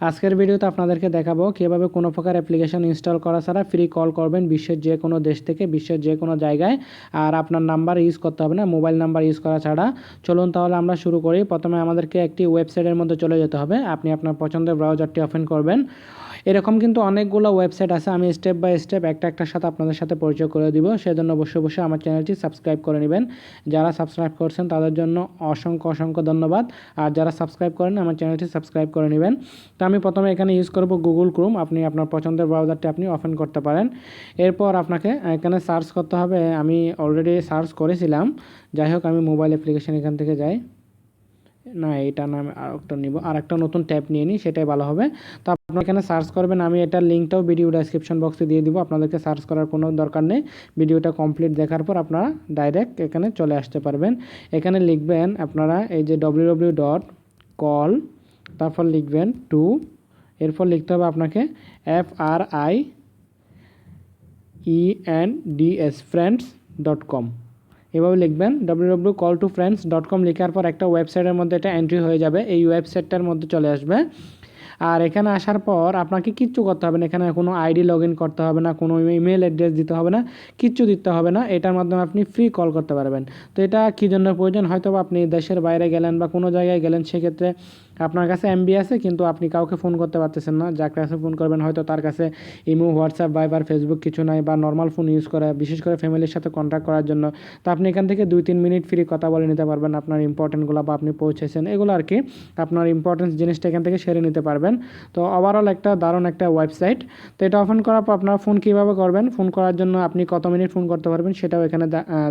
আজকের ভিডিওতে আপনাদেরকে দেখাবো কীভাবে কোনো প্রকার অ্যাপ্লিকেশন ইনস্টল করা ছাড়া ফ্রি কল করবেন বিশ্বের যে কোনো দেশ থেকে, বিশ্বের যে কোনো জায়গায়। আর আপনার নাম্বার ইউজ করতে হবে না মোবাইল নাম্বার ইউজ করা ছাড়া। চলুন তাহলে আমরা শুরু করি। প্রথমে আমাদেরকে একটি ওয়েবসাইটের মধ্যে চলে যেতে হবে। আপনি আপনার পছন্দের ব্রাউজারটি ওপেন করবেন। এরকম কিন্তু অনেকগুলো ওয়েবসাইট আছে। আমি স্টেপ বাই স্টেপ একটা একটার সাথে আপনাদের সাথে পরিচয় করে দিব। সেজন্য বসে বসে আমার চ্যানেলটি সাবস্ক্রাইব করে নেবেন। যারা সাবস্ক্রাইব করছেন, তাদের জন্য অসংখ্য অসংখ্য ধন্যবাদ। আর যারা সাবস্ক্রাইব করেন, আমার চ্যানেলটি সাবস্ক্রাইব করে নেবেন। আমি প্রথমে এখানে ইউজ করব গুগল ক্রোম আপনি আপনার পছন্দের ব্রাউজারটি আপনি ওপেন করতে পারেন। এরপর আপনাকে এখানে সার্চ করতে হবে। আমি অলরেডি সার্চ করেছিলাম। যাই হোক, আমি মোবাইল অ্যাপ্লিকেশন এখান থেকে যাই। না, এটা না, আমি আরেকটা নিব। আর একটা নতুন ট্যাব নিয়ে নিই, সেটাই ভালো হবে। তো আপনারা এখানে সার্চ করবেন। আমি এটার লিঙ্কটাও ভিডিও ডেসক্রিপশন বক্সে দিয়ে দিব। আপনাদেরকে সার্চ করার কোনো দরকার নেই। ভিডিওটা কমপ্লিট দেখার পর আপনারা ডাইরেক্ট এখানে চলে আসতে পারবেন। এখানে লিখবেন আপনারা এই যে ডব্লিউ ডব্লিউ ডট কল তারপর লিখবেন টু। এরপর লিখতে হবে আপনাকে F R I E N D S friends dot com এভাবে লিখবেন। W W call to friends dot com লেখার পর একটা ওয়েবসাইটের মধ্যে এটা এন্ট্রি হয়ে যাবে। এই ওয়েবসাইটটার মধ্যে চলে আসবে। আর এখানে আসার পর আপনাকে কিচ্ছু করতে হবে না। এখানে কোনো আইডি লগ করতে হবে না, কোনো ইমেল অ্যাড্রেস দিতে হবে না, কিচ্ছু দিতে হবে না। এটার মাধ্যমে আপনি ফ্রি কল করতে পারবেন। তো এটা কী জন্য প্রয়োজন? হয়তো আপনি দেশের বাইরে গেলেন বা কোনো জায়গায় গেলেন, সেক্ষেত্রে আপনার কাছে এমবি আছে, কিন্তু আপনি কাউকে ফোন করতে পারতেছেন না। যার কাছে ফোন করবেন, হয়তো তার কাছে ইমো হোয়াটসঅ্যাপ ভাইবার ফেসবুক কিছু নাই বা নর্মাল ফোন ইউজ করে, বিশেষ করে ফ্যামিলির সাথে কন্ট্যাক্ট করার জন্য। তো আপনি এখান থেকে দুই তিন মিনিট ফ্রি কথা বলে নিতে পারবেন আপনার ইম্পর্টেন্টগুলো বা আপনি পৌঁছেছেন, এগুলো আর কি। আপনার ইম্পর্টেন্স জিনিসটা এখান থেকে সেরে নিতে পারবেন। তো ওভারঅল একটা দারুণ একটা ওয়েবসাইট তো এটা ওপেন করার পর আপনার ফোন কীভাবে করবেন? ফোন করার জন্য আপনি কত মিনিট ফোন করতে পারবেন, সেটাও এখানে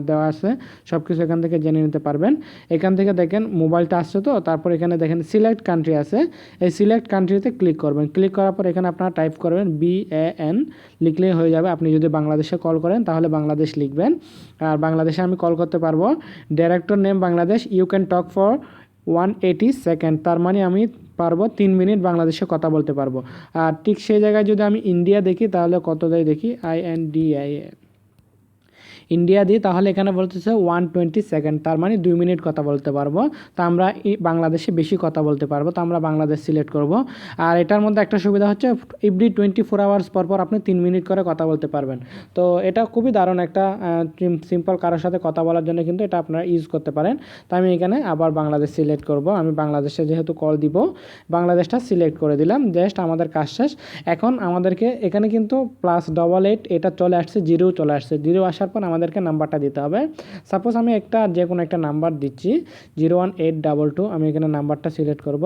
দেওয়া আছে। সব কিছু এখান থেকে জেনে নিতে পারবেন। এখান থেকে দেখেন মোবাইলটা আসছে তো, তারপর এখানে দেখেন সিলেক্ট কান্ট্রি আছে, এই সিলেক্ট কান্ট্রিতে ক্লিক করবেন। ক্লিক করার পর এখানে আপনারা টাইপ করবেন বি এ এন লিখলেই হয়ে যাবে। আপনি যদি বাংলাদেশে কল করেন, তাহলে বাংলাদেশ লিখবেন। আর বাংলাদেশে আমি কল করতে পারব। Director name Bangladesh you can talk for one eighty second তার মানে আমি পারব তিন মিনিট বাংলাদেশে কথা বলতে পারব। আর ঠিক সেই জায়গায় যদি আমি ইন্ডিয়া দেখি, তাহলে কত দেয় দেখি? I N D I India দিই তাহলে এখানে বলতেছে ওয়ান টোয়েন্টি সেকেন্ড তার মানে দুই মিনিট কথা বলতে পারব। তো আমরা বাংলাদেশে বেশি কথা বলতে পারব, তো আমরা বাংলাদেশ সিলেক্ট করব। আর এটার মধ্যে একটা সুবিধা হচ্ছে এভরি টোয়েন্টি ফোর আওয়ার্স পর পর আপনি তিন মিনিট করে কথা বলতে পারবেন। তো এটা খুবই দারুণ একটা সিম্পল কারোর সাথে কথা বলার জন্য কিন্তু এটা আপনারা ইউজ করতে পারেন। তো আমি এখানে আবার বাংলাদেশ সিলেক্ট করব। আমি বাংলাদেশে যেহেতু কল দিব, বাংলাদেশটা সিলেক্ট করে দিলাম জাস্ট আমাদের কাজ শেষ। এখন আমাদেরকে এখানে কিন্তু প্লাস ডবল এইট এটা চলে আসছে জিরো চলে আসছে। জিরো আসার পর আমাদেরকে নাম্বারটা দিতে হবে। সাপোজ আমি একটা যে কোনো একটা নাম্বার দিচ্ছি zero one eight double two আমি এখানে নাম্বারটা সিলেক্ট করব।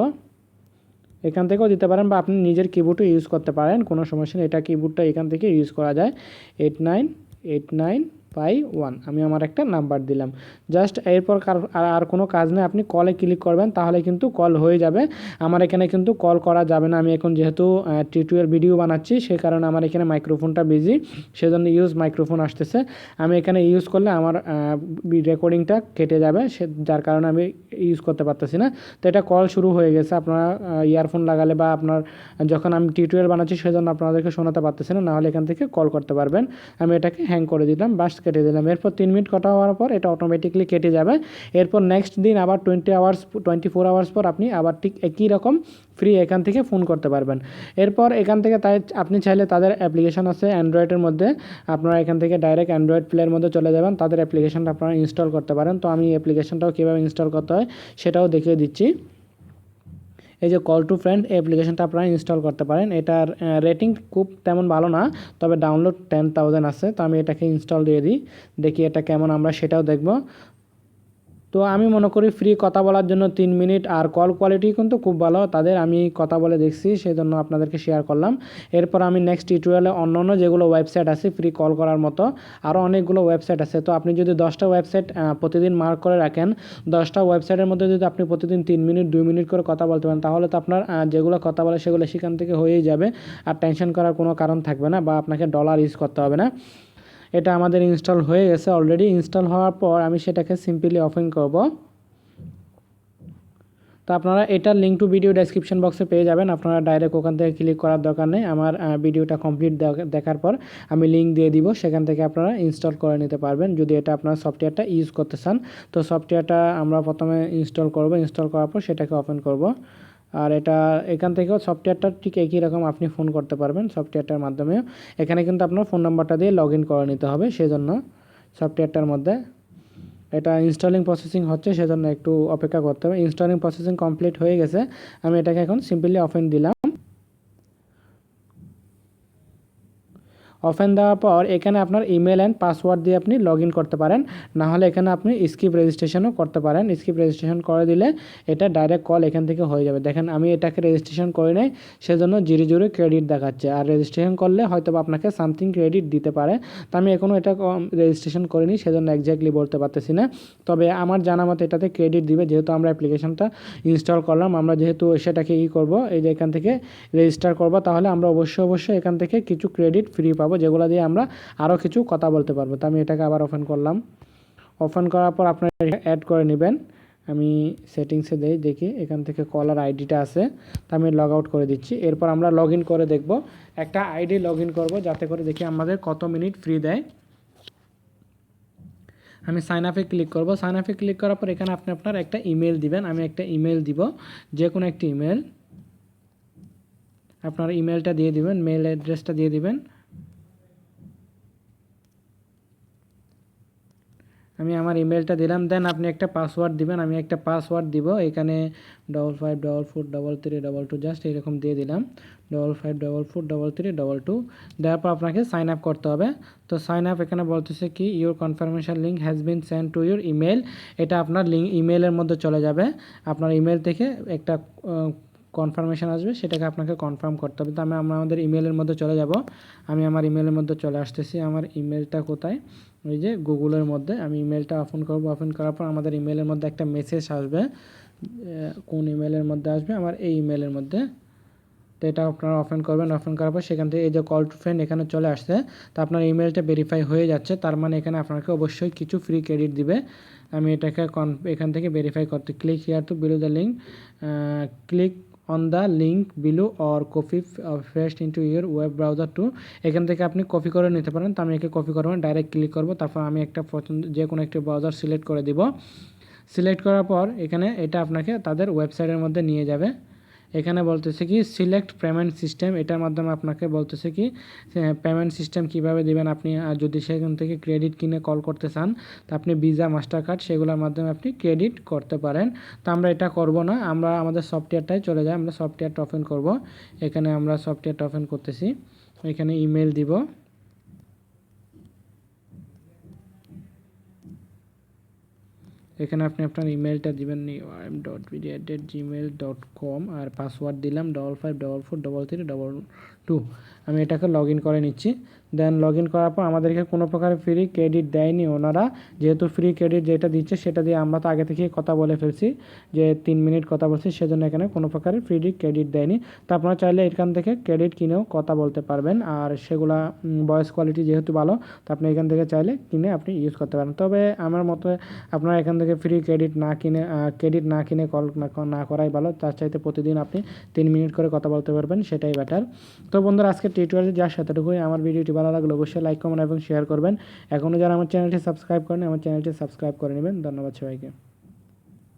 এখান থেকেও দিতে পারেন বা আপনি নিজের কিবোর্ডও ইউজ করতে পারেন, কোনো সমস্যা নেই। এটা কিবোর্ডটা এখান থেকে ইউজ করা যায়। Eight nine eight nine by one আমি আমার একটা নাম্বার দিলাম। জাস্ট এরপর আর কোনো কাজ নেই, আপনি কলে ক্লিক করবেন, তাহলে কিন্তু কল হয়ে যাবে। আমার এখানে কিন্তু কল করা যাবে না। আমি এখন যেহেতু টিউটোরিয়াল ভিডিও বানাচ্ছি, সে কারণে আমার এখানে মাইক্রোফোনটা বিজি সেজন্য ইউজ মাইক্রোফোন আসতেছে। আমি এখানে ইউজ করলে আমার রেকর্ডিংটা কেটে যাবে, সে, যার কারণে আমি ইউজ করতে পারতেছি না। তো এটা কল শুরু হয়ে গেছে। আপনারা ইয়ারফোন লাগালে বা আপনার, যখন আমি টিউটোরিয়াল বানাচ্ছি, সেজন্য আপনাদেরকে শোনাতে পারতেছি না। নাহলে এখান থেকে কল করতে পারবেন। আমি এটাকে হ্যাং করে দিলাম। বাস কেটে দিলাম। এরপর তিন মিনিট কটা হওয়ার পর এটা অটোমেটিকলি কেটে যাবে। এরপর নেক্সট দিন আবার twenty hours twenty four hours পর আপনি আবার ঠিক একই রকম ফ্রি এখান থেকে ফোন করতে পারবেন। এরপর এখান থেকে তাই আপনি চাইলে তাদের অ্যাপ্লিকেশন আছে অ্যান্ড্রয়েডের মধ্যে। আপনারা এখান থেকে ডাইরেক্ট অ্যান্ড্রয়েড প্লের মধ্যে চলে যাবেন। তাদের অ্যাপ্লিকেশনটা আপনারা ইনস্টল করতে পারেন। তো আমি অ্যাপ্লিকেশনটাও কীভাবে ইনস্টল করতে হয় সেটাও দেখিয়ে দিচ্ছি। এই যে কল টু ফ্রেন্ড অ্যাপ্লিকেশনটা আপনারা ইনস্টল করতে পারেন। এটার রেটিং খুব তেমন ভালো না, তবে ডাউনলোড টেন থাউজেন্ড আছে। তো আমি এটাকে ইনস্টল দিয়ে দিই। দেখি এটা কেমন, আমরা সেটাও দেখব। তো আমি মনে করি ফ্রি কথা বলার জন্য তিন মিনিট আর কল কোয়ালিটি কিন্তু খুব ভালো। তাদের আমি কথা বলে দেখছি সেই জন্য আপনাদেরকে শেয়ার করলাম। এরপর আমি নেক্সট টিউটোরিয়ালে অন্য অন্য যেগুলো ওয়েবসাইট আছে ফ্রি কল করার মতো আরও অনেকগুলো ওয়েবসাইট আছে। তো আপনি যদি দশটা ওয়েবসাইট প্রতিদিন মার্ক করে রাখেন, দশটা ওয়েবসাইটের মধ্যে যদি আপনি প্রতিদিন তিন মিনিট, দুই মিনিট করে কথা বলতে পারেন, তাহলে তো আপনার যেগুলো কথা বলে সেগুলো সেখান থেকে হয়েই যাবে। আর টেনশন করার কোনো কারণ থাকবে না বা আপনাকে ডলার ইউজ করতে হবে না। এটা আমাদের ইনস্টল হয়ে গেছে অলরেডি ইনস্টল হওয়ার পর আমি সেটাকে সিম্পলি ওপেন করব। তো আপনারা এটার লিঙ্ক টু ভিডিও ডেসক্রিপশন বক্সে পেয়ে যাবেন। আপনারা ডাইরেক্ট ওখান থেকে ক্লিক করার দরকার নেই। আমার ভিডিওটা কমপ্লিট দেখার পর আমি লিঙ্ক দিয়ে দিব। সেখান থেকে আপনারা ইনস্টল করে নিতে পারবেন। যদি এটা আপনার সফটওয়্যারটা ইউজ করতে চান, তো সফটওয়্যারটা আমরা প্রথমে ইনস্টল করব। ইনস্টল করার পর সেটাকে ওপেন করব। আর এটা এখান থেকেও সফটওয়্যারটা ঠিক একই রকম আপনি ফোন করতে পারবেন সফটওয়্যারটার মাধ্যমেও। এখানে কিন্তু আপনার ফোন নাম্বারটা দিয়ে লগ ইন করে নিতে হবে, সেজন্য সফটওয়্যারটার মধ্যে। এটা ইনস্টলিং প্রসেসিং হচ্ছে, সেজন্য একটু অপেক্ষা করতে হবে। ইনস্টলিং প্রসেসিং কমপ্লিট হয়ে গেছে। আমি এটাকে এখন সিম্পলি অফেন দিলাম। ওপেন দেওয়ার পর এখানে আপনার ইমেল অ্যান্ড পাসওয়ার্ড দিয়ে আপনি লগ করতে পারেন। না হলে এখানে আপনি স্কিপ রেজিস্ট্রেশনও করতে পারেন। স্কিপ রেজিস্ট্রেশন করে দিলে এটা ডাইরেক্ট কল এখান থেকে হয়ে যাবে। দেখেন আমি এটাকে রেজিস্ট্রেশন করে নেই, সেজন্য জিরো জিরো ক্রেডিট দেখাচ্ছে। আর রেজিস্ট্রেশন করলে হয়তো আপনাকে সামথিং ক্রেডিট দিতে পারে। তো আমি এখনও এটা রেজিস্ট্রেশন করিনি, সেজন্য একজ্যাক্টলি বলতে পারতেছি না। তবে আমার জানা মতো এটাতে ক্রেডিট দিবে। যেহেতু আমরা অ্যাপ্লিকেশনটা ইনস্টল করলাম, আমরা যেহেতু সেটাকে ই করব, এই যে এখান থেকে রেজিস্টার করব, তাহলে আমরা অবশ্যই অবশ্যই এখান থেকে কিছু ক্রেডিট ফ্রি পাবো। যেগুলো দিয়ে আমরা আরও কিছু কথা বলতে পারব। তো আমি এটাকে আবার ওপেন করলাম। ওপেন করার পর আপনারা অ্যাড করে নেবেন। আমি সেটিংসে দেই, দেখি এখান থেকে কলার আইডিটা আছে। তা আমি লগ আউট করে দিচ্ছি। এরপর আমরা লগ করে দেখব। একটা আইডি লগ ইন করব, যাতে করে দেখি আমাদের কত মিনিট ফ্রি দেয়। আমি সাইন আপে ক্লিক করব। সাইন আপে ক্লিক করার পর এখানে আপনি আপনার একটা ইমেল দিবেন। আমি একটা ইমেল দিব। যে কোনো একটি ইমেল আপনার ইমেলটা দিয়ে দিবেন মেল অ্যাড্রেসটা দিয়ে দিবেন। আমি আমার ইমেলটা দিলাম। দেন আপনি একটা পাসওয়ার্ড দিবেন, আমি একটা পাসওয়ার্ড দিব। এখানে double five double four double three double two just এরকম দিয়ে দিলাম। Double five double four double three double two দেওয়ার পর আপনাকে সাইন আপ করতে হবে। তো সাইন আপ এখানে বলতেছে কি your confirmation link has been send to your email এটা আপনার লিঙ্ক ইমেলের মধ্যে চলে যাবে। আপনার ইমেল থেকে একটা কনফার্মেশন আসবে, সেটাকে আপনাকে কনফার্ম করতে হবে। তো আমি, আমরা আমাদের ইমেলের মধ্যে চলে যাব। আমি আমার ইমেলের মধ্যে চলে আসতেছি। আমার ইমেলটা কোথায়? ওই যে গুগলের মধ্যে। আমি ইমেলটা ওপেন করব। ওপেন করার পর আমাদের ইমেলের মধ্যে একটা মেসেজ আসবে। কোন ইমেলের মধ্যে আসবে? আমার এই ইমেলের মধ্যে। তো এটা আপনারা ওপেন করবেন। ওপেন করার পর সেখান থেকে এই যে কল টু ফ্রেন্ড এখানে চলে আসছে। তো আপনার ইমেলটা ভেরিফাই হয়ে যাচ্ছে। তার মানে এখানে আপনাকে অবশ্যই কিছু ফ্রি ক্রেডিট দিবে। আমি এটাকে কন এখান থেকে ভেরিফাই করতে click here to below the link click on the link below or copy paste into your web browser to এখান থেকে আপনি কপি করে নিতে পারেন। তো আমি একে কপি করব ডাইরেক্ট ক্লিক করব। তারপর আমি একটা পছন্দ যে কোনো একটি ব্রাউজার সিলেক্ট করে দিব। সিলেক্ট করার পর এখানে এটা আপনাকে তাদের ওয়েবসাইটের মধ্যে নিয়ে যাবে। এখানে বলতেছে কি সিলেক্ট পেমেন্ট সিস্টেম এটার মাধ্যমে আপনাকে বলতেছে কি পেমেন্ট সিস্টেম কীভাবে দিবেন আপনি? যদি সেখান থেকে ক্রেডিট কিনে কল করতে চান, তো আপনি ভিসা মাস্টার কার্ড সেগুলোর মাধ্যমে আপনি ক্রেডিট করতে পারেন। তো আমরা এটা করব না, আমরা আমাদের সফটওয়্যারটাই চলে যাই, আমরা সফটওয়্যারটা ওপেন করব। এখানে আমরা সফটওয়্যারটা ওপেন করতেছি, এখানে ইমেল দিব। এখানে আপনি আপনার ইমেলটা দিবেন M dot BD at Gmail dot com R password দিলাম double five double four double three double two. আমি এটাকে লগ ইন করে নিচ্ছি। দেন লগ ইন করার পর আমাদেরকে কোনো প্রকার ফ্রি ক্রেডিট দেয়নি ওনারা। যেহেতু ফ্রি ক্রেডিট যেটা দিচ্ছে সেটা দিয়ে আমরা তো আগে থেকেই কথা বলে ফেলছি যে তিন মিনিট কথা বলছি, সেজন্য এখানে কোনো প্রকারের ফ্রি ক্রেডিট দেয়নি। তো আপনারা চাইলে এখান থেকে ক্রেডিট কিনেও কথা বলতে পারবেন। আর সেগুলা ভয়েস কোয়ালিটি যেহেতু ভালো, তো আপনি এখান থেকে চাইলে কিনে আপনি ইউজ করতে পারেন। তবে আমার মতে আপনারা এখান থেকে ফ্রি ক্রেডিট না কিনে ক্রেডিট না কিনে কল না করাই ভালো। তার চাইতে প্রতিদিন আপনি তিন মিনিট করে কথা বলতে পারবেন, সেটাই বেটার তো বন্ধুরা আজকে টিউটোরিয়াল যা সেতটুকুই আমার ভিডিওটি ভালো লাগলে অবশ্যই লাইক কমেন্ট এবং শেয়ার করবেন। এখনও যারা আমার চ্যানেলটি সাবস্ক্রাইব করেন আমার চ্যানেলটি সাবস্ক্রাইব করে নেবেন। ধন্যবাদ সবাইকে।